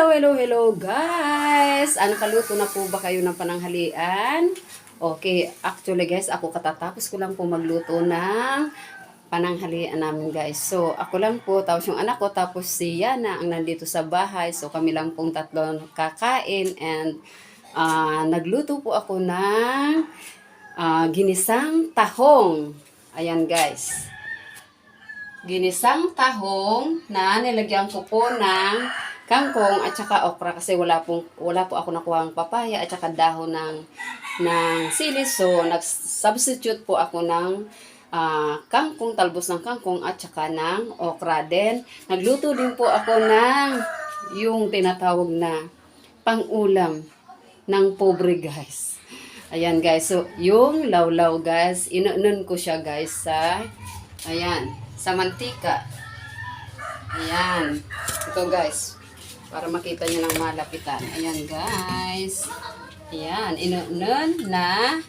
Hello, hello, hello guys! Ano kaluto na po ba kayo ng pananghalian? Okay, actually guys, ako katatapos ko lang po magluto ng pananghalian namin guys. So, ako lang po, tapos yung anak ko, tapos si Yana ang nandito sa bahay. So, kami lang pong tatlo kakain and ah, nagluto po ako ng ah, ginisang tahong. Ayan guys ginisang tahong na nilagyan ko po ng kangkong at saka okra kasi wala pong wala po ako nakuhang papaya at saka dahon ng ng sili so nag-substitute po ako ng ah, kangkong talbos ng kangkong at saka ng okra then nagluto din po ako ng yung tinatawag na pang-ulam ng pobre guys ayan guys so yung lawlaw guys inunon ko siya guys sa ayan sa mantika. Ayan. Ito guys. Para makita nyo ng malapitan. Ayan guys. Ayan. Inuunan na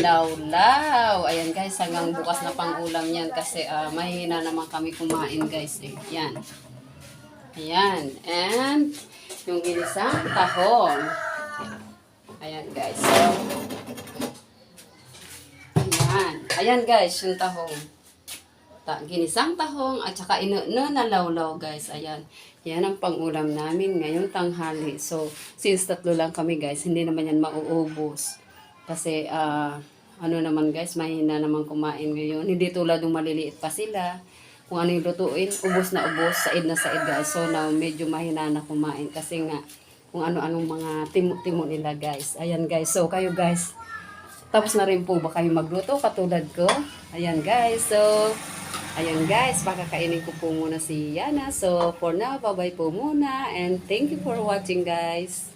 lawlaw. Ayan guys. Hanggang bukas na pang ulam yan. Kasi ah, mahina naman kami kumain guys. Eh. Ayan. Ayan. And yung ginisang tahong. Ayan guys. So, ayan. Ayan guys. Yung tahong ta ginisang tahong at saka inuno na lawlaw guys. Ayan. Yan ang pangulam namin ngayong tanghali. So, since tatlo lang kami guys, hindi naman yan mauubos. Kasi, ah, ano naman guys, mahina naman kumain ngayon. Hindi tulad ng maliliit pa sila. Kung ano yung lutuin, ubos na ubos, said na said guys. So, now, medyo mahina na kumain. Kasi nga, kung ano-anong mga timo-timo nila guys. Ayan guys. So, kayo guys, tapos na rin po ba kayo magluto katulad ko? Ayan guys. So, ayan guys, pakakainin ko po muna si Yana. So, for now, bye-bye po muna. And thank you for watching guys.